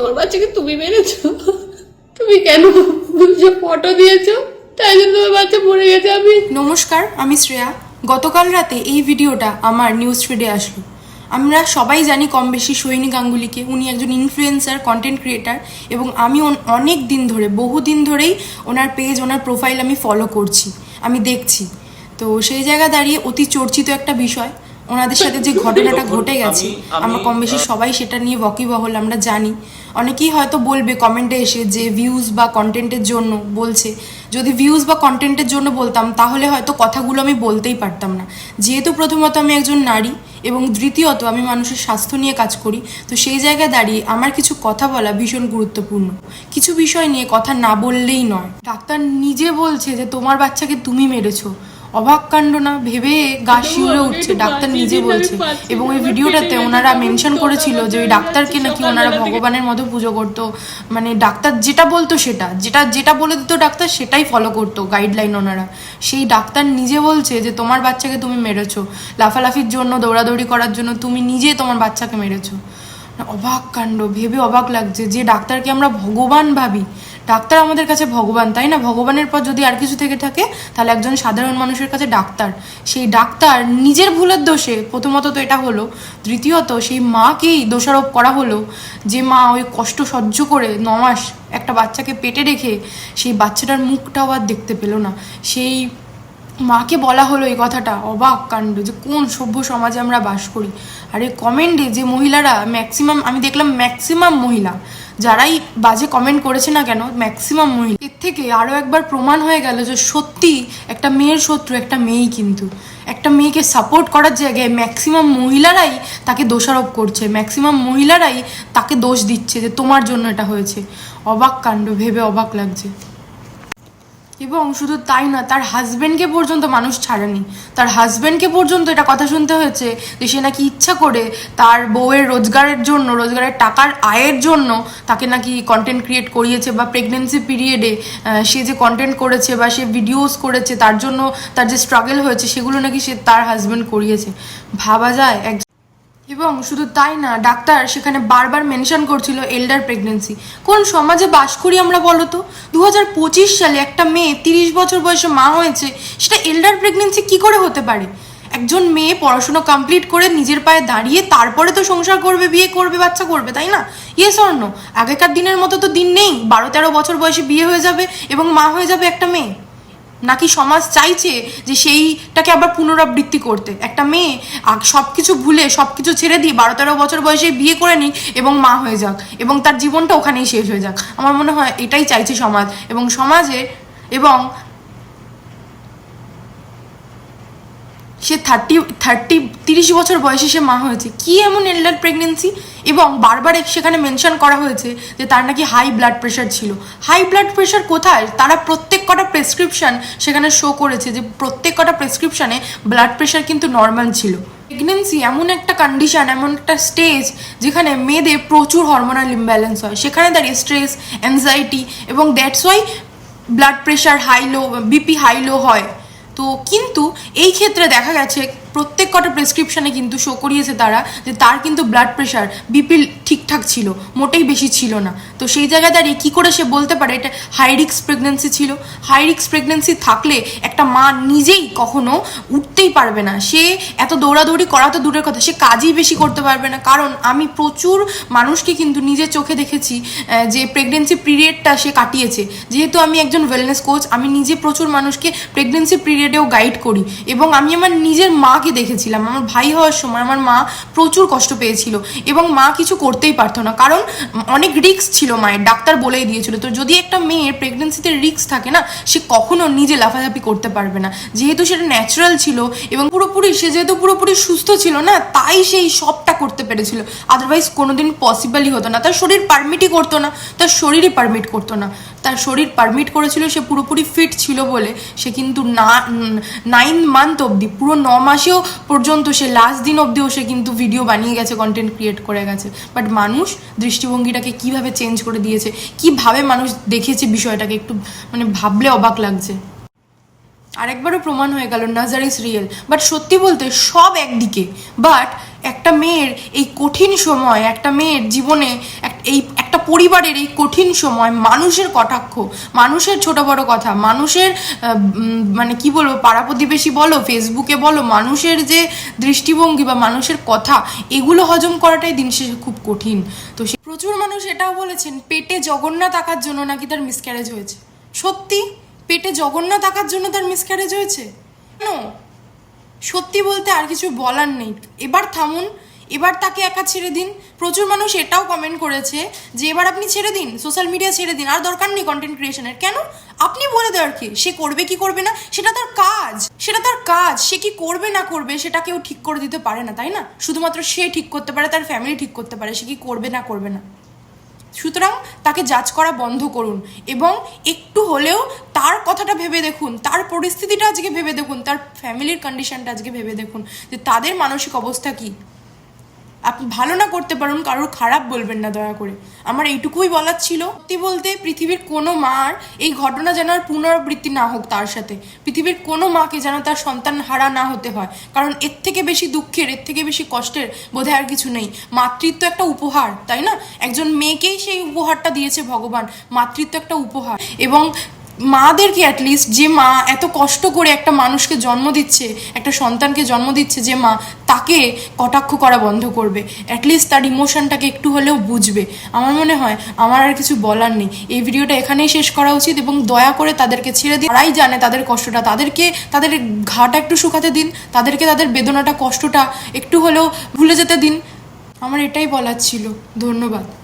আমার বাচ্চাকে তুমি মেরেছো? তুমি কেন যে ফটো দিয়েছ? তাই জন্য তোমার বাচ্চা মরে গেছে আমি। নমস্কার, আমি শ্রেয়া। গতকাল রাতে এই ভিডিওটা আমার নিউজ ফিডে আসলো। আমরা সবাই জানি কম বেশি সৈনী গাঙ্গুলিকে। উনি একজন ইনফ্লুয়েন্সার কন্টেন্ট ক্রিয়েটার এবং আমি অনেক দিন ধরে, বহু দিন ধরেই ওনার পেজ ওনার প্রোফাইল আমি ফলো করছি, আমি দেখছি। তো সেই জায়গা দাঁড়িয়ে অতি চর্চিত একটা বিষয় ওনাদের সাথে যে ঘটনাটা ঘটে গেছে আমরা কম বেশি সবাই সেটা নিয়ে ওয়াকিবহল আমরা জানি। অনেকেই হয়তো বলবে কমেন্টে এসে যে ভিউজ বা কন্টেন্টের জন্য বলছে। যদি ভিউজ বা কন্টেন্টের জন্য বলতাম তাহলে হয়তো কথাগুলো আমি বলতেই পারতাম না। যেহেতু প্রথমত আমি একজন নারী এবং দ্বিতীয়ত আমি মানুষের স্বাস্থ্য নিয়ে কাজ করি তো সেই জায়গায় দাঁড়িয়ে আমার কিছু কথা বলা ভীষণ গুরুত্বপূর্ণ। কিছু বিষয় নিয়ে কথা না বললেই নয়। ডাক্তার নিজে বলছে যে তোমার বাচ্চাকে তুমি মেরেছো। অবাক কাণ্ড না ভেবে গা শিউরে উঠছে, ডাক্তার নিজে বলছে। এবং ওই ভিডিওটাতে ওনারা মেনশন করেছিল যে ওই ডাক্তারকে নাকি ওনারা ভগবানের মতো পুজো করতো। মানে ডাক্তার যেটা বলতো সেটা, যেটা যেটা বলে দিত ডাক্তার সেটাই ফলো করতো গাইডলাইন ওনারা। সেই ডাক্তার নিজে বলছে যে, তোমার বাচ্চাকে তুমি মেরেছো। লাফালাফির জন্য, দৌড়াদৌড়ি করার জন্য তুমি নিজে তোমার বাচ্চাকে মেরেছো। অবাক কাণ্ড, ভেবে অবাক লাগছে যে ডাক্তারকে আমরা ভগবান ভাবি। ডাক্তার আমাদের কাছে ভগবান, তাই না? ভগবানের পর যদি আর কিছু থেকে থাকে, তাহলে একজন সাধারণ মানুষের কাছে ডাক্তার। সেই ডাক্তার নিজের ভুলের দোষে, প্রথমত তো এটা হলো, দ্বিতীয়ত সেই মাকেই দোষারোপ করা হলো যে মা ওই কষ্ট সহ্য করে ন মাস একটা বাচ্চাকে পেটে রেখে, সেই বাচ্চাটার মুখটাও আর দেখতে পেল না। সেই মাকে বলা হলো এই কথাটা, অবাক কাণ্ড যে কোন সভ্য সমাজে আমরা বাস করি। আর এই কমেন্টে যে মহিলারা ম্যাক্সিমাম আমি দেখলাম ম্যাক্সিমাম মহিলা, যারাই বাজে কমেন্ট করেছে না কেন ম্যাক্সিমাম মহিলা। এর থেকে আরও একবার প্রমাণ হয়ে গেল যে সত্যি একটা মেয়ের শত্রু একটা মেয়েই কিন্তু। একটা মেয়েকে সাপোর্ট করার জায়গায় ম্যাক্সিমাম মহিলারাই তাকে দোষারোপ করছে ম্যাক্সিমাম মহিলারাই তাকে দোষ দিচ্ছে যে তোমার জন্য এটা হয়েছে। অবাক কাণ্ড, ভেবে অবাক লাগছে। এবং শুধু তাই না, তার হাজবেন্ডকে পর্যন্ত মানুষ ছাড়েনি। তার হাজবেন্ডকে পর্যন্ত এটা কথা শুনতে হয়েছে যে সে নাকি ইচ্ছা করে তার বউয়ের রোজগারের জন্য, রোজগারের টাকার আয়ের জন্য তাকে নাকি কন্টেন্ট ক্রিয়েট করিয়েছে বা প্রেগনেন্সি পিরিয়ডে সে যে কন্টেন্ট করেছে বা সে ভিডিওস করেছে, তার জন্য তার যে স্ট্রাগল হয়েছে, সেগুলো নাকি সে তার হাজবেন্ড করিয়েছে। ভাবা যায়, এক এবং শুধু তাই না, ডাক্তার সেখানে বারবার মেনশন করছিল এল্ডার প্রেগনেন্সি কোন সমাজে বাস করি আমরা বলো তো দু হাজার পঁচিশ সালে একটা মেয়ে তিরিশ বছর বয়সে মা হয়েছে, সেটা এল্ডার প্রেগনেন্সি কি করে হতে পারে? একজন মেয়ে পড়াশোনা কমপ্লিট করে নিজের পায়ে দাঁড়িয়ে তারপরে তো সংসার করবে, বিয়ে করবে, বাচ্চা করবে, তাই না? ইয়ে স্বর্ণ আগেকার দিনের মতো তো দিন নেই। বারো তেরো বছর বয়সে বিয়ে হয়ে যাবে এবং মা হয়ে যাবে একটা মেয়ে। নাকি সমাজ চাইছে যে সেইটাকে আবার পুনরাবৃত্তি করতে? একটা মেয়ে সব কিছু ভুলে সব কিছু ছেড়ে দিয়ে বারো তেরো বছর বয়সে বিয়ে করে নিক এবং মা হয়ে যাক এবং তার জীবনটা ওখানেই শেষ হয়ে যাক। আমার মনে হয় এটাই চাইছে সমাজ এবং সমাজে এবং সে থার্টি থার্টি তিরিশ বছর বয়সে সে মা হয়েছে। কি এমন এল্ডার প্রেগনেন্সি এবং বারবার সেখানে মেনশন করা হয়েছে যে তার নাকি হাই ব্লাড প্রেশার ছিল। হাই ব্লাড প্রেশার কোথায়? তারা প্রত্যেক কটা প্রেসক্রিপশন সেখানে শো করেছে যে প্রত্যেক কটা প্রেসক্রিপশানে ব্লাড প্রেশার কিন্তু নর্মাল ছিল। প্রেগনেন্সি এমন একটা কন্ডিশন এমন একটা স্টেজ যেখানে মেয়েদের প্রচুর হরমোনাল ইমব্যালেন্স হয়। সেখানে দাঁড়িয়ে স্ট্রেস অ্যাংজাইটি এবং that's why blood pressure high low BP high low হয়। তো কিন্তু এই ক্ষেত্রে দেখা গেছে প্রত্যেক কটা প্রেসক্রিপশনে কিন্তু শো করিয়েছে তারা যে তার কিন্তু ব্লাড প্রেশার বিপি ঠিকঠাক ছিল, মোটেই বেশি ছিল না। তো সেই জায়গায় দাঁড়িয়ে কী করে সে বলতে পারে, এটা হাই রিক্স প্রেগনেন্সি ছিল। হাই রিক্স প্রেগনেন্সি থাকলে একটা মা নিজেই কখনো উঠতেই পারবে না। সে এত দৌড়াদৌড়ি করা তো দূরের কথা, সে কাজই বেশি করতে পারবে না। কারণ আমি প্রচুর মানুষকে কিন্তু নিজের চোখে দেখেছি যে প্রেগনেন্সি পিরিয়ডটা সে কাটিয়েছে। যেহেতু আমি একজন ওয়েলনেস কোচ আমি নিজে প্রচুর মানুষকে প্রেগনেন্সি পিরিয়ডেও গাইড করি। এবং আমি আমার নিজের মাকে দেখেছিলাম। আমার ভাই হওয়ার সময় আমার মা প্রচুর কষ্ট পেয়েছিল এবং মা কিছু করতেই পারতো না। কারণ অনেক রিস্ক ছিল মায়ের। ডাক্তার বলেই দিয়েছিল তো যদি একটা মেয়ের প্রেগনেন্সিতে রিস্ক থাকে না, সে কখনো নিজে লাফালাফি করতে পারবে না। যেহেতু সেটা ন্যাচারাল ছিল এবং পুরোপুরি সে যেহেতু পুরোপুরি সুস্থ ছিল না, তাই সেই সবটা করতে পেরেছিল। আদারওয়াইজ কোনোদিন পসিবলই হতো না। তার শরীর পারমিটই করতো না। তার শরীরই পারমিট করতো না। তার শরীর পারমিট করেছিল, সে পুরোপুরি ফিট ছিল বলে। সে কিন্তু না নাইন মান্থ অবধি, পুরো ন মাসেও পর্যন্ত, সে লাস্ট দিন অবধিও সে কিন্তু ভিডিও বানিয়ে গেছে কন্টেন্ট ক্রিয়েট করে গেছে। বাট মানুষ দৃষ্টিভঙ্গিটাকে কীভাবে চেঞ্জ করে দিয়েছে, কীভাবে মানুষ দেখেছে বিষয়টাকে, একটু মানে ভাবলে অবাক লাগছে। আরেকবারও প্রমাণ হয়ে গেল নাজার ইস রিয়েল বাট সত্যি বলতে সব একদিকে। বাট একটা মেয়ের এই কঠিন সময়, একটা মেয়ের জীবনে এই একটা পরিবারের এই কঠিন সময় মানুষের কটাক্ষ, মানুষের ছোট বড় কথা, মানুষের মানে কি বলব, পাড়া প্রতিবেশী বলো, ফেসবুকে বলো, মানুষের যে দৃষ্টিভঙ্গি বা মানুষের কথা, এগুলো হজম করাটাই দিন শেষে খুব কঠিন। তো সে- প্রচুর মানুষ এটাও বলেছেন, পেটে জগন্নাথ আঁকার জন্য নাকি তার মিসক্যারেজ হয়েছে? সত্যি? পেটে জগন্নাথ আঁকার জন্য তার মিসক্যারেজ হয়েছে? সত্যি বলতে আর কিছু বলার নেই। এবার থামুন, এবার তাকে একা ছেড়ে দিন। প্রচুর মানুষ এটাও কমেন্ট করেছে যে, এবার আপনি ছেড়ে দিন সোশ্যাল মিডিয়া ছেড়ে দিন, আর দরকার নেই কন্টেন্ট ক্রিয়েশনের কেন? আপনি বলে দেওয়ার কি? সে করবে কি করবে না? সেটা তার কাজ। সেটা তার কাজ। সে কি করবে না করবে, সেটা কেউ ঠিক করে দিতে পারে না, তাই না? শুধুমাত্র সে ঠিক করতে পারে, তার ফ্যামিলি ঠিক করতে পারে, সে কি করবে না করবে না। সুতরাং তাকে জাজ করা বন্ধ করুন এবং একটু হলেও তার কথাটা ভেবে দেখুন, তার পরিস্থিতিটা আজকে ভেবে দেখুন, তার ফ্যামিলির কন্ডিশনটা আজকে ভেবে দেখুন যে তাদের মানসিক অবস্থা কী। আপনি ভালো না করতে পারুন, কারোর খারাপ বলবেন না, দয়া করে। আমার এইটুকুই বলার ছিল। সত্যি বলতে পৃথিবীর কোনো মার এই ঘটনা যেন আর পুনরাবৃত্তি না হোক তার সাথে। পৃথিবীর কোনো মাকে যেন তার সন্তান হারা না হতে হয়। কারণ এর থেকে বেশি দুঃখের, এর থেকে বেশি কষ্টের বোধহয় আর কিছু নেই। মাতৃত্ব একটা উপহার, তাই না? একজন মেয়েকেই সেই উপহারটা দিয়েছে ভগবান। মাতৃত্ব একটা উপহার। এবং মাদেরকে অ্যাটলিস্ট যে মা এত কষ্ট করে একটা মানুষকে জন্ম দিচ্ছে, একটা সন্তানকে জন্ম দিচ্ছে যে মা তাকে কটাক্ষ করা বন্ধ করবে। অ্যাটলিস্ট তার ইমোশনটাকে একটু হলেও বুঝবে। আমার মনে হয় আমার আর কিছু বলার নেই। এই ভিডিওটা এখানেই শেষ করা উচিত এবং দয়া করে তাদেরকে ছেড়ে দিন। তারাই জানে তাদের কষ্টটা। তাদেরকে, তাদের ঘাটা একটু শুকাতে দিন। তাদেরকে তাদের বেদনাটা, কষ্টটা একটু হলেও ভুলে যেতে দিন। আমার এটাই বলার ছিল। ধন্যবাদ।